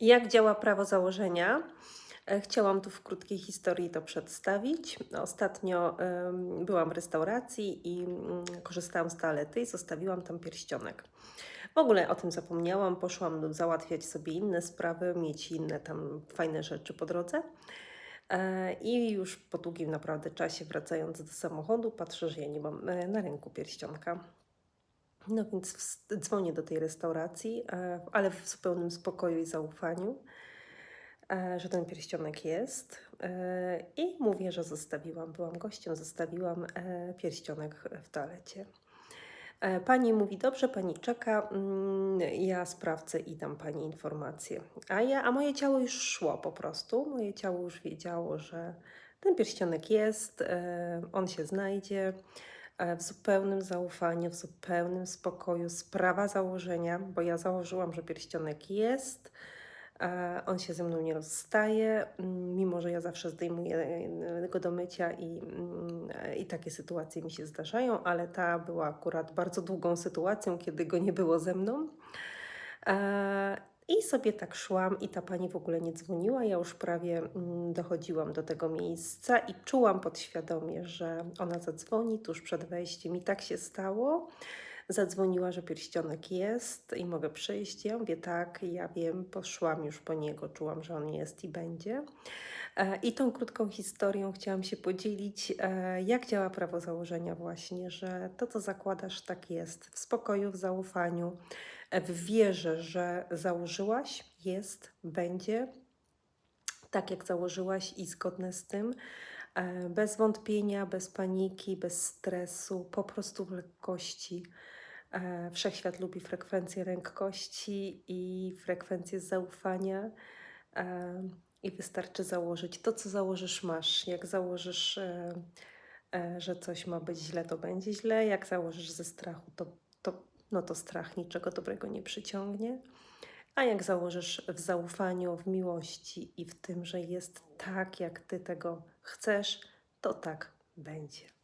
Jak działa prawo założenia? E, Chciałam tu w krótkiej historii to przedstawić. Ostatnio byłam w restauracji i mm, korzystałam z toalety i zostawiłam tam pierścionek. W ogóle o tym zapomniałam, poszłam załatwiać sobie inne sprawy, mieć inne tam fajne rzeczy po drodze. E, I już po długim naprawdę czasie, wracając do samochodu, patrzę, że ja nie mam e, na ręku pierścionka. No więc dzwonię do tej restauracji, e, ale w zupełnym spokoju i zaufaniu, e, że ten pierścionek jest. e, I mówię, że zostawiłam, byłam gościem, zostawiłam pierścionek w toalecie. Pani mówi, dobrze, pani czeka, mm, ja sprawdzę i dam pani informację. A, ja, a moje ciało już szło po prostu. Moje ciało już wiedziało, że ten pierścionek jest, on się znajdzie w zupełnym zaufaniu, w zupełnym spokoju. Sprawa założenia, bo ja założyłam, że pierścionek jest. e, On się ze mną nie rozstaje, mimo że ja zawsze zdejmuję e, go do mycia i, e, i takie sytuacje mi się zdarzają, ale ta była akurat bardzo długą sytuacją, kiedy go nie było ze mną. I sobie tak szłam, i ta pani w ogóle nie dzwoniła. Ja już prawie mm, dochodziłam do tego miejsca i czułam podświadomie, że ona zadzwoni tuż przed wejściem. I tak się stało. Zadzwoniła, że pierścionek jest i mogę przyjść. Ja mówię tak, ja wiem, poszłam już po niego, czułam, że on jest i będzie. E, I tą krótką historią chciałam się podzielić, e, jak działa prawo założenia właśnie, że to, co zakładasz, tak jest. W spokoju, w zaufaniu, e, w wierze, że założyłaś, jest, będzie tak, jak założyłaś i zgodne z tym, bez wątpienia, bez paniki, bez stresu, po prostu w lekkości. E, Wszechświat lubi frekwencję lekkości i frekwencję zaufania. E, I wystarczy założyć to, co założysz, masz. Jak założysz, e, że coś ma być źle, to będzie źle. Jak założysz ze strachu, to, to, no to strach niczego dobrego nie przyciągnie. A jak założysz w zaufaniu, w miłości i w tym, że jest tak, jak ty tego chcesz, to tak będzie.